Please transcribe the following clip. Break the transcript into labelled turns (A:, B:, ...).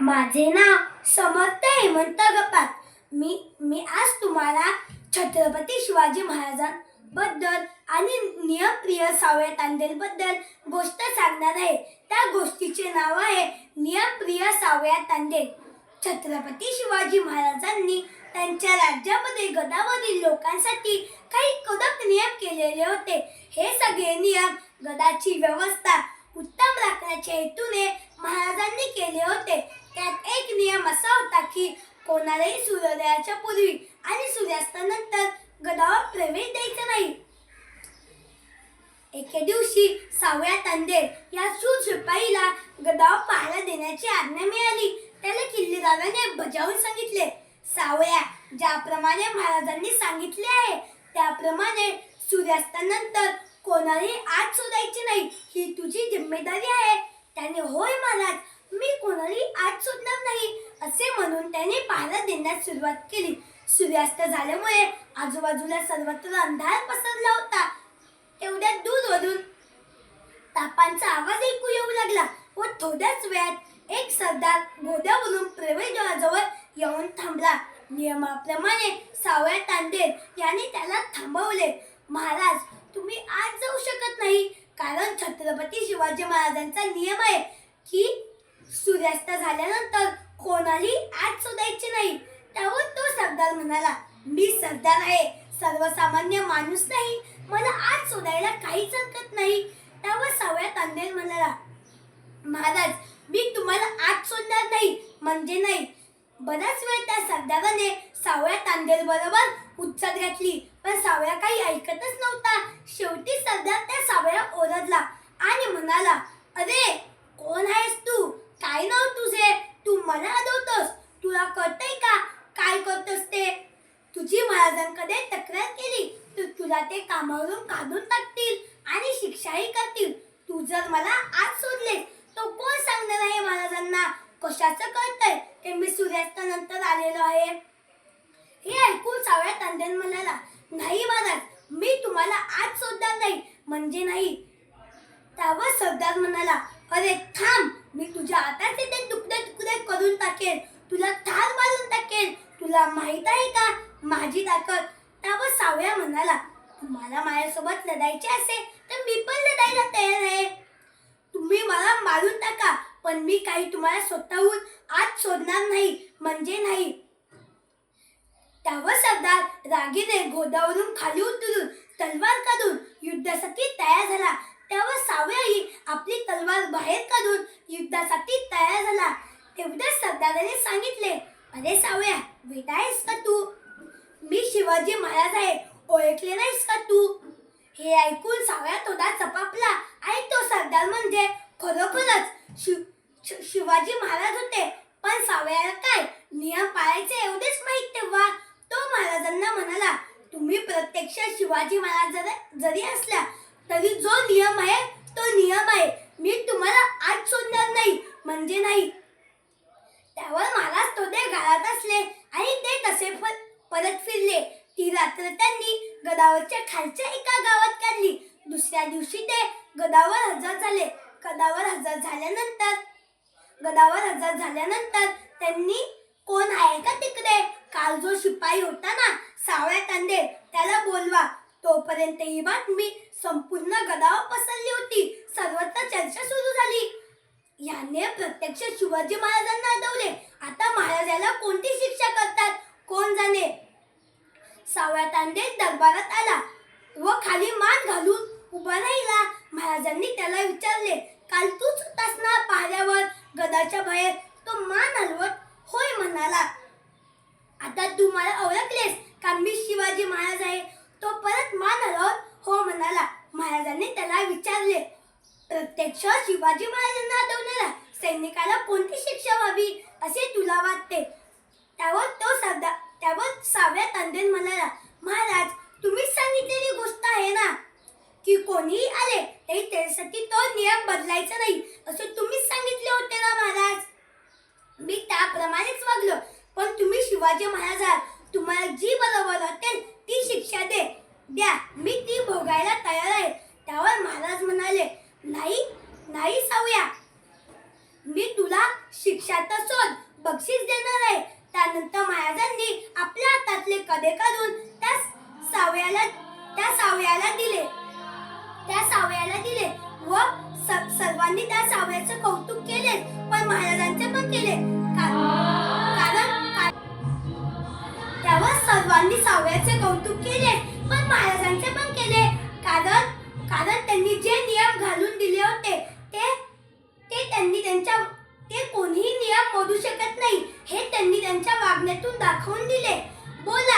A: माझे नाव समर्थ हेमंत गपात. मी मी आज तुम्हाला छत्रपती शिवाजी महाराजांबद्दल आणि नियमप्रिय सावळे तांडेलबद्दल गोष्ट सांगणार आहे. त्या गोष्टीचे नाव आहे नियमप्रिय सावळ्या तांडेल. छत्रपती शिवाजी महाराजांनी त्यांच्या राज्यामध्ये गदावरील लोकांसाठी काही कडक नियम केलेले होते. हे सगळे नियम गदाची व्यवस्था उत्तम राखण्याच्या हेतूने महाराजांनी केले होते त्यात एक नियम असा होता की कोणालाही सूर्योदयाच्या पूर्वी आणि सूर्यास्तानंतर गदावर प्रवेश द्यायचा नाही. एके दिवशी सावळ्या तांडेल या सूर शिपाईला गदावर पाहायला देण्याची आज्ञा मिळाली. त्याला किल्लेदाराने बजावून सांगितले. सावळ्या ज्याप्रमाणे महाराजांनी सांगितले आहे त्याप्रमाणे सूर्यास्तानंतर कोणालाही आत शोधायची नाही. ही तुझी जिम्मेदारी आहे. त्याने होय महाराज मी कोणालाही आत शोधणार नाही असे म्हणून त्याने पाहायला देण्यास सुरुवात केली. सूर्यास्त झाल्यामुळे आजूबाजूला सर्वत्र अंधार पसरला होता. तेवढ्यात दूरवरून तापांचा आवाज ऐकू येऊ लागला व थोड्याच वेळात एक सरदार गोद्यावरून प्रवेशद्वाराजवळ येऊन थांबला. नियमाप्रमाणे सावळ्या तांडेल यांनी त्याला थांबवले. महाराज तुम्ही आज जाऊ शकत नाही कारण छत्रपती शिवाजी महाराजांचा नियम आहे की सूर्यास्त झाल्यानंतर कोणाली आज शोधायची नाही. त्यावर तो सरदार म्हणाला मी सरदार आहे. सर्वसामान्य माणूस नाही. मला आज शोधायला काहीच हरकत नाही. त्यावर सावळ्या तांडेल म्हणाला महाराज मी तुम्हाला आज सोडणार नाही. म्हणजे नाही. बराच वेळ त्या सरदाराने सावळ्या तांडेल बरोबर उच्चात घातली पण सावळ्या काही ऐकतच नव्हता. शेवटी सरदार त्या सावळ्या ओरडला आणि म्हणाला अरे कोण आहेस तू? काय नाव तुझे? तू मला आदवतोस तुला कळतंय का? काय करतोस ते? तुझी महाराजांकडे तक्रार केली? तर तुला ते कामावरून काढून टाकतील आणि शिक्षाही करतील. तू जर मला आज सोडले तो कोण सांगणार आहे महाराजांना कशाचं कळतंय? ते मी सूर्यास्तानंतर आलेलो आहे. हे ऐकून सावळ्या तांद्यान म्हणाला नाही महाराज मी तुम्हाला आज सोडणार नाही. म्हणजे नाही? त्यावर सरदार म्हणाला अरे थांब मी तुझ्या हाताचे ते तुकडे तुकडे करून टाकेन. तुला ठार मारून टाकेन. तुला माहीत आहे का? माझी ताकद. त्यावर सावळ्या म्हणाला तुम्हाला माझ्यासोबत लढायचे असेल तर मी पण लढायला तयार आहे. तुम्ही मला मारून टाका पण मी काही तुम्हाला स्वतःहून आज सोडणार नाही म्हणजे नाही. त्यावर सरदार रागीने गोदावरून खाली उतरून तलवार काढून युद्धासाठी तयार झाला. तेव्हा सावयाही आपली तलवार बाहेर काढून युद्धासाठी तयार झाला. तेवढ्याच सरदाराने सांगितले अरे सावळ्या बेटा आहेस का तू? मी शिवाजी महाराज आहे. ओळखले नाहीस का तू? हे ऐकून सावळ्या तोडा चपापला. आणि तो सरदार म्हणजे खरोखरच शिव शि- शिवाजी महाराज होते. पण सावळ्याला काय? नियम पाळायचे एवढेच माहीत तेव्हा? तो महाराजांना म्हणाला तुम्ही प्रत्यक्ष शिवाजी महाराज जरी असल्या तरी जो नियम आहे तो नियम आहे. मी तुम्हाला आज सोडणार नाही म्हणजे नाही. त्यावर मला तो ते घरात असले आणि ते तसे प- परत फिरले. ती रात्र त्यांनी गदावरच्या खालच्या एका गावात काढली. दुसऱ्या दिवशी ते गदावर हजर झाले. गदावर हजर झाल्यानंतर गदावर हजर झाल्यानंतर त्यांनी कोण आहे का तिकडे? काल जो शिपाई होता ना सावळ्या कांदे त्याला बोलवा. तोपर्यंत ही बातमी संपूर्ण गदावर पसरली होती. सर्वत्र चर्चा सुरू झाली. याने प्रत्यक्ष शिवाजी महाराजांना अडवले. आता महाराजाला कोणती शिक्षा करतात? कोण जाणे? सावळ्या तांडे दरबारात आला व खाली मान घालून उभा राहिला. महाराजांनी त्याला विचारले काल तूच होतास ना गदाच्या बाहेर तो मान हलवत होय म्हणाला. आता तू मला ओळखलेस का? मी शिवाजी महाराज आहे. तो परत मान हलवत हो म्हणाला. महाराजांनी त्याला विचारले प्रत्यक्ष शिवाजी महाराजांना अडवणारा सैनिकाला कोणती शिक्षा व्हावी असे तुला वाटते? त्यावर तो सरदार त्यावर साव्या तांडेल म्हणाला महाराज तुम्हीच सांगितलेली गोष्ट आहे ना की कोणीही आले तरी त्यासाठी तो नियम बदलायचा नाही असे तुम्हीच सांगितले होते ना महाराज? मी त्याप्रमाणेच वागलो पण तुम्ही शिवाजी महाराज त्या कौतुक केले पण महाराजांचे पण केले कारण का- सर्वांनी सावळ्याचे कौतुक केले पण महाराजांचे पण केले कारण कारण त्यांनी जे नियम घालून दिले होते ते ते त्यांनी त्यांच्या ते कोणीही नियम मोडू शकत नाही हे त्यांनी त्यांच्या वागण्यातून दाखवून दिले. बोल.